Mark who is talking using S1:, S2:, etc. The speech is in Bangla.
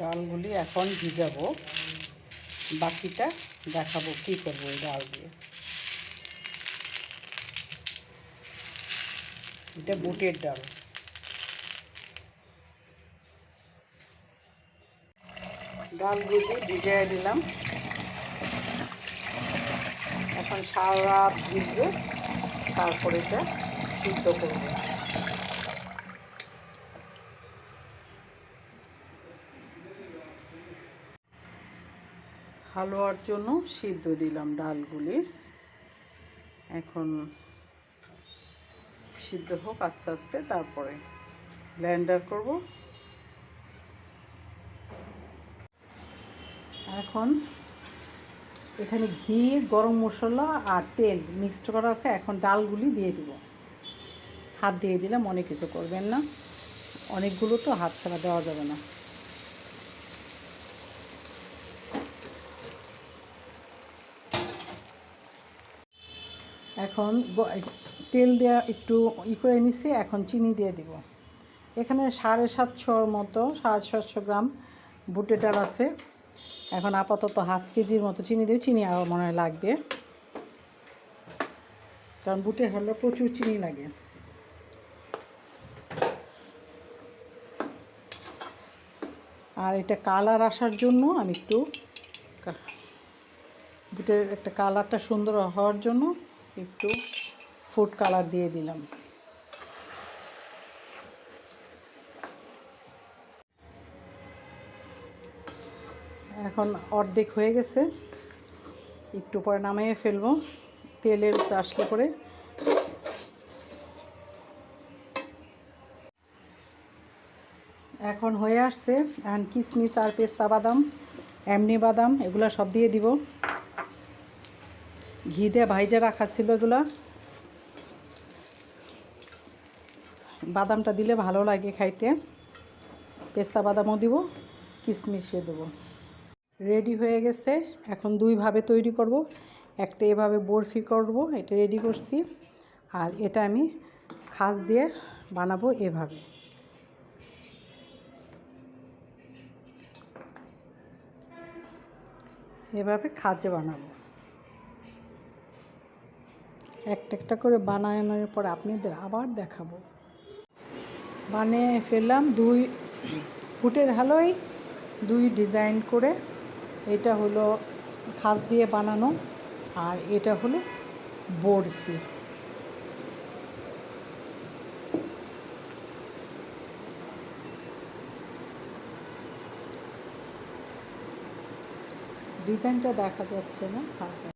S1: ডালগুলি এখন ভিজাবো। বাকিটা দেখাবো কী করব এই ডাল দিয়ে। এটা বুটের ডাল। ডালগুলি ভিজিয়ে দিলাম। এখন সারা ভিজবে, তারপরে এটা সিদ্ধ করব। হালুয়ার জন্য সিদ্ধ দিলাম ডালগুলি। এখন সিদ্ধ হোক আস্তে আস্তে, তারপরে ব্লেন্ডার করব। এখন এখানে ঘি, গরম মশলা আর তেল মিক্সড করা আছে। এখন ডালগুলি দিয়ে দিব। হাত দিয়ে দিলাম, অনেক কিছু করবেন না। অনেকগুলো তো হাত ছাড়া দেওয়া যাবে না। এখন তেল দেওয়া একটু ই করে নিচ্ছি এখন চিনি দিয়ে দিব। এখানে সাড়ে সাতশোর মতো, সাড়ে সাতশো গ্রাম বুটের ডাল আছে। এখন আপাতত হাফ কেজির মতো চিনি দিয়ে, চিনি আরও মনে হয় লাগবে। কারণ বুটের হলে প্রচুর চিনি লাগে। আর এটা কালার আসার জন্য আমি একটু বুটের একটা কালারটা সুন্দর হওয়ার জন্য একটু ফুড কালার দিয়ে দিলাম। এখন অর্ধেক হয়ে গেছে। একটু পরে নামিয়ে ফেলব। তেলের আসলে পরে। এখন হয়ে আসছে এখন কিশমিশ আর পেস্তা বাদাম, এমনি বাদাম, এগুলো সব দিয়ে দিব। ঘি দিয়ে ভাইজা রাখা ছিল এগুলো। বাদামটা দিলে ভালো লাগে খাইতে। পেস্তা বাদামও দিব কিশমিশিয়ে দেবো। রেডি হয়ে গেছে, এখন দুইভাবে তৈরি করব। একটা এভাবে বরফি করব, এটা রেডি করছি। আর এটা আমি খাস দিয়ে বানাবো এভাবে। এভাবে খাজে বানাবো। একটা একটা করে বানানোর পর আপনাদের আবার দেখাবো। বানিয়ে ফেললাম দুই ফুটের হালুয়াই দুই ডিজাইন করে। এটা হলো খাস দিয়ে বানানো আর এটা হলো বরফি। ডিজাইনটা দেখা যাচ্ছে না, হালকা।